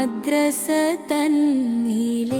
മദ്രസ തന്നിലെ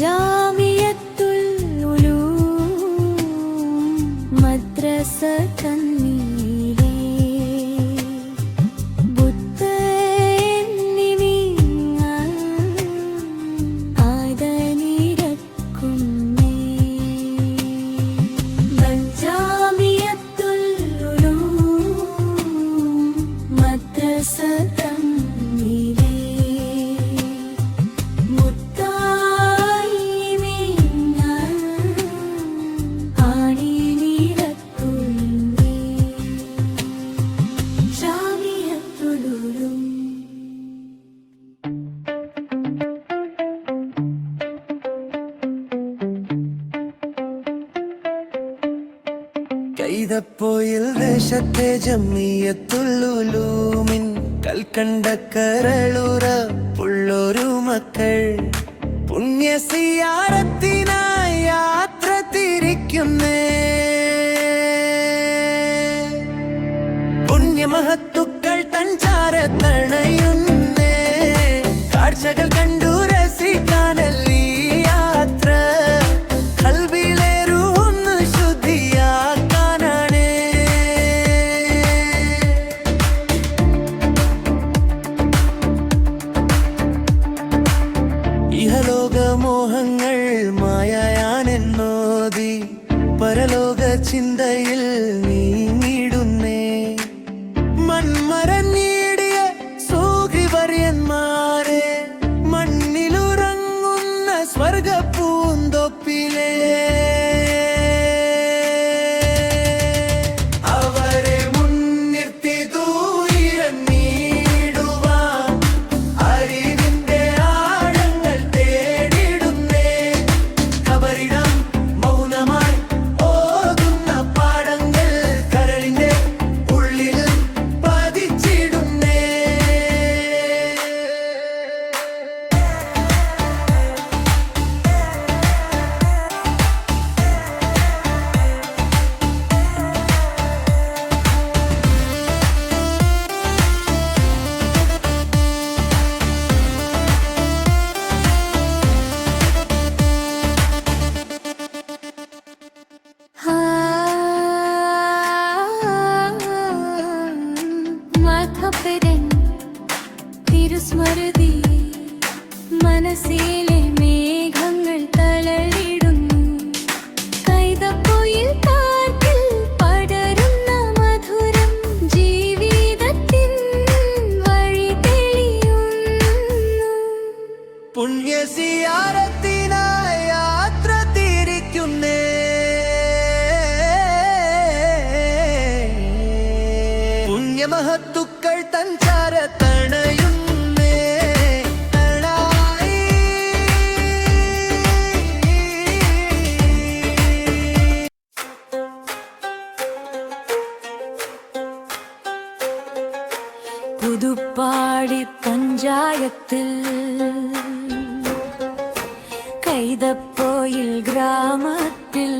먼저 hill ദേശത്തെ ജമ്മിയത്തുള്ളുലൂമിൻ കൽക്കണ്ട കരളുറ പുള്ളൊരു മക്കൾ. പുണ്യസിയാരത്തിനായി യാത്ര തിരിക്കുന്നേ. പുണ്യമഹത്തുക്കൾ തഞ്ചാര തണയുന്നേ കാഴ്ചകൾ കണ്ടു രസിക്കാനല്ല ചിന്തയിൽ നീങ്ങിടുന്നേ മൺമരഞ്ഞീടിയ സൂഖിപര്യന്മാരെ മണ്ണിലുറങ്ങുന്ന സ്വർഗപ്പൂന്തൊപ്പിലേ മക്കൾ തൻ ചാര തണയുന്നേ. പുതുപ്പാടി പഞ്ചായത്തിൽ കൈതപ്പോയിൽ ഗ്രാമത്തിൽ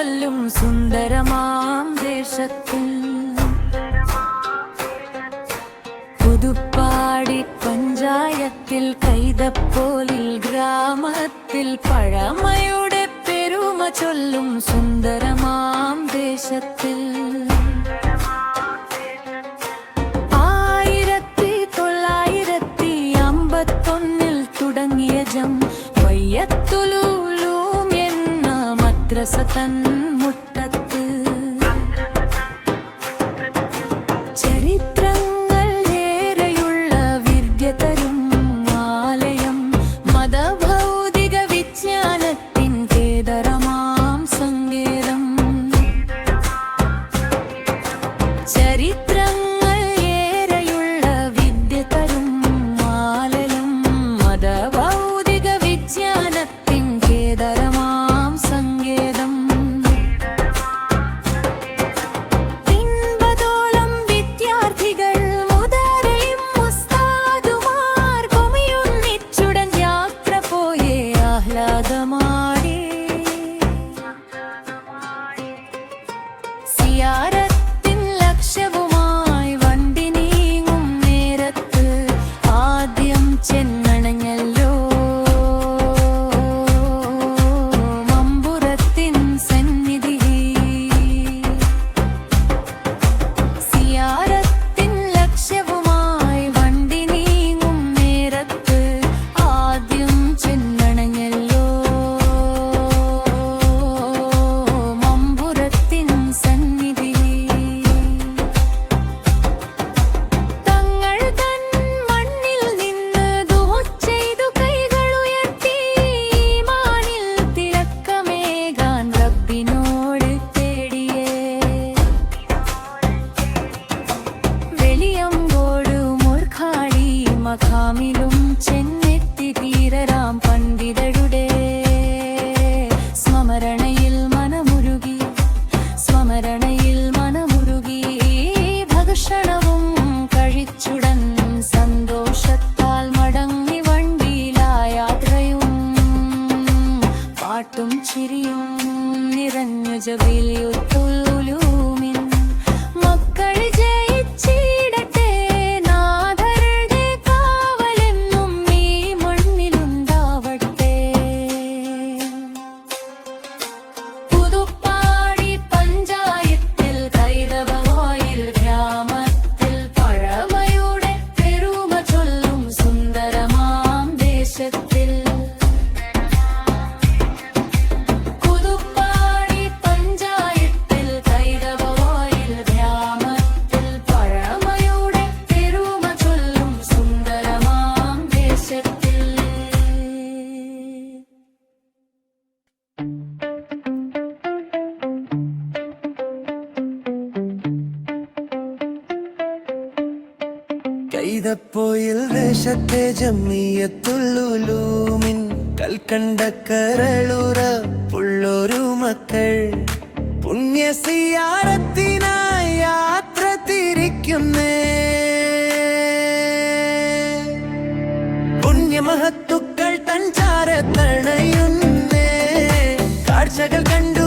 കൊല്ലും സുന്ദരമാം ദേശത്തിൽ. പുതുപ്പാടി പഞ്ചായത്തിൽ കൈതപ്പോലിൽ ഗ്രാമത്തിൽ പഴമയുടെ പെരുമ ചൊല്ലും സുന്ദരമാം ദേശത്തിൽ. ആയിരത്തി തൊള്ളായിരത്തി അമ്പത്തൊന്നിൽ തുടങ്ങിയ ജം വയ്യത്തുലൂ മദ്രസ തൻ മുട്ട വിരിയും നിറഞ്ഞു ജവിൽ കൈതപ്പോയിൽ ദേശത്തെ ജമ്മിയത്തുള്ളൂലൂമിൻ കൽക്കണ്ട കരളുറ പുള്ളൊരു മക്കൾ. പുണ്യസിയാരത്തിനായി യാത്ര തിരിക്കുന്നേ. പുണ്യമഹത്തുക്കൾ തൻ തണയുന്നേ കാഴ്ചകൾ കണ്ടു